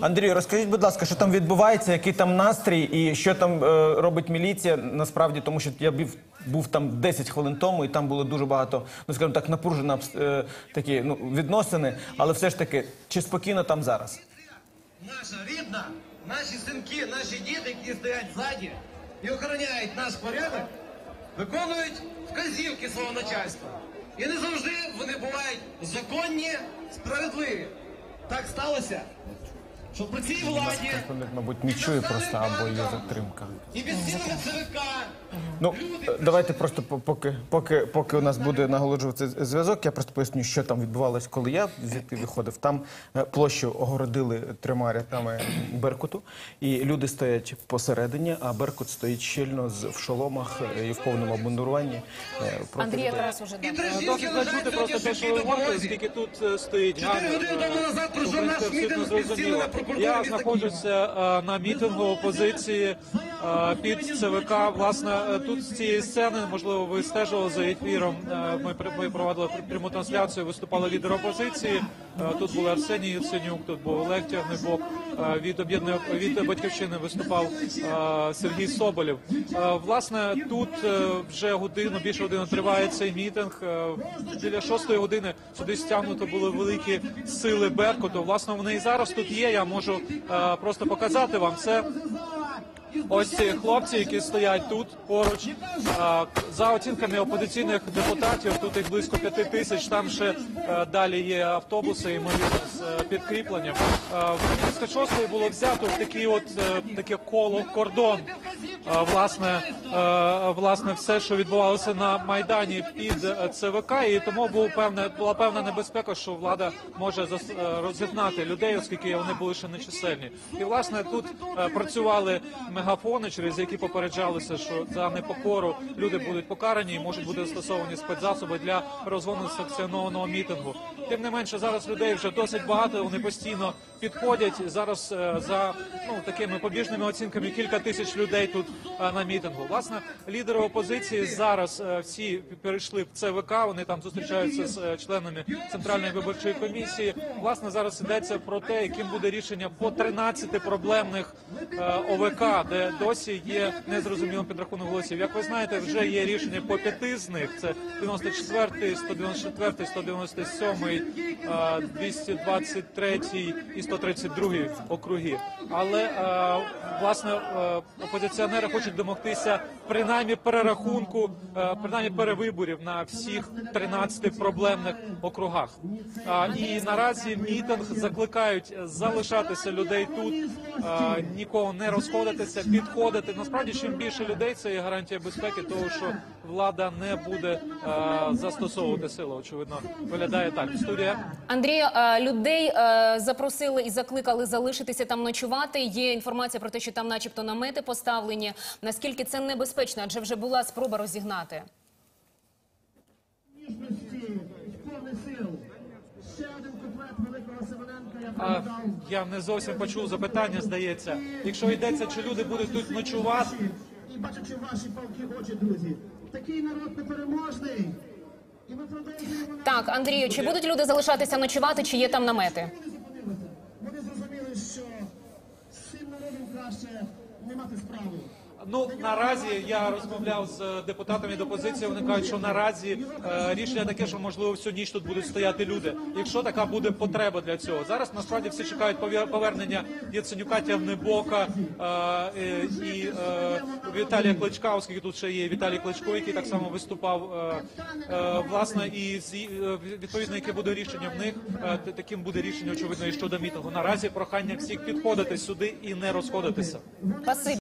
Андрію, розкажіть, будь ласка, що там відбувається, який там настрій і що там е, робить міліція? Насправді, тому що я був, був там 10 хвилин тому, і там було дуже багато, ну скажімо так, напружені обс- е, такі ну, відносини. Але все ж таки, чи спокійно там зараз? Наша рідна, наші синки, наші діти, які стоять ззаді і охороняють наш порядок, виконують вказівки свого начальства. І не завжди вони бувають законні, справедливі. Так сталося, що при цій владі Вони, мабуть, не чує просто або є затримка. і під стінами ЦВК Ну е, давайте просто по- поки, поки, поки у нас буде наголоджуватися зв'язок, я просто поясню, що там відбувалось, коли я звідти виходив. Там е, площу огородили трьома рядами беркуту, і люди стоять посередині, а беркут стоїть щільно з в шоломах е, і в повному обмундируванні. е, проти Андрій людей. якраз уже і почути сьогодні просто те, що ви говорите, скільки тут е, стоїть Чотири години тому назад пройшов в наш мітинг абсолютно під стінами зрозуміло. прокуратури Я знаходжуся е, на мітингу опозиції е, під ЦВК. Власне, е, тут з цієї сцени, можливо, ви стежили за ефіром. Ми проводили пряму трансляцію. Виступали лідери опозиції. Тут були Арсеній Яценюк, тут був Олег Тягнебок. Е, Від об'єднання від батьківщини виступав е, Сергій Соболєв. Е, Власне, тут вже годину більше години триває цей мітинг. Біля шостої години сюди стягнуто були великі сили Беркуту. Власне, вони і зараз тут є. Я можу просто показати вам це. Ось ці хлопці, які стоять тут поруч. За оцінками опозиційних депутатів, тут їх близько п'яти тисяч. Там ще е, далі є автобуси, ймовірно, з е, підкріпленням. Е, В близько шостої було взято такий от таке коло кордон. Власне, власне, все, що відбувалося на майдані під е, ЦВК, і тому був певне була певна небезпека, що влада може е, розігнати людей, оскільки вони були ще нечисельні. І власне тут е, працювали мегафони, через які попереджалося, що за непокору люди будуть покарані і можуть бути застосовані спецзасоби для розгону санкціонованого мітингу. Тим не менше, зараз людей вже досить багато. Вони постійно підходять. Зараз е, за ну такими побіжними оцінками кілька тисяч людей тут е, на мітингу. Власне, лідери опозиції зараз е, всі перейшли в ЦВК. Вони там зустрічаються з членами центральної виборчої комісії. Власне, зараз йдеться про те, яким буде рішення по 13 проблемних ОВК, де досі є незрозумілим підрахунок голосів. Як ви знаєте, вже є рішення по п'яти з них: це 94, 194, 197, е, 223 і 132 округи. Але е, власне е, опозиціонери хочуть домогтися принаймні перерахунку, е, принаймні перевиборів на всіх 13 проблемних округах. І наразі мітинг закликають залишатися людей тут, нікого не розходитися, підходити. Насправді, чим більше людей, це є гарантія безпеки, того що влада не буде застосовувати силу. Очевидно, виглядає так. Студія. Андрію, е, людей е, запросили і закликали залишитися там ночувати. Є інформація про те, що там, начебто, намети поставлені. Наскільки це небезпечно? Адже вже була спроба розігнати. я А, я не зовсім почув запитання, здається. Якщо йдеться, чи люди будуть тут ночувати. І бачачи ваші палки очі, друзі. Такий народ непереможний. Так, Андрію, чи будуть люди залишатися ночувати, чи є там намети? nie nie ma tej sprawy. Ну наразі я розмовляв з депутатами від опозиції. Вони кажуть, що наразі е, рішення таке, що можливо всю ніч тут будуть стояти люди. Якщо така буде потреба для цього, зараз насправді всі чекають повер- повернення Яценюка Тягнебока е, і е, Віталія Кличка, оскільки тут ще є Віталій Кличко, який так само виступав. Е, власне, і відповідно, яке буде рішення в них, таким буде рішення очевидно і щодо мітингу. Наразі прохання всіх підходити сюди і не розходитися.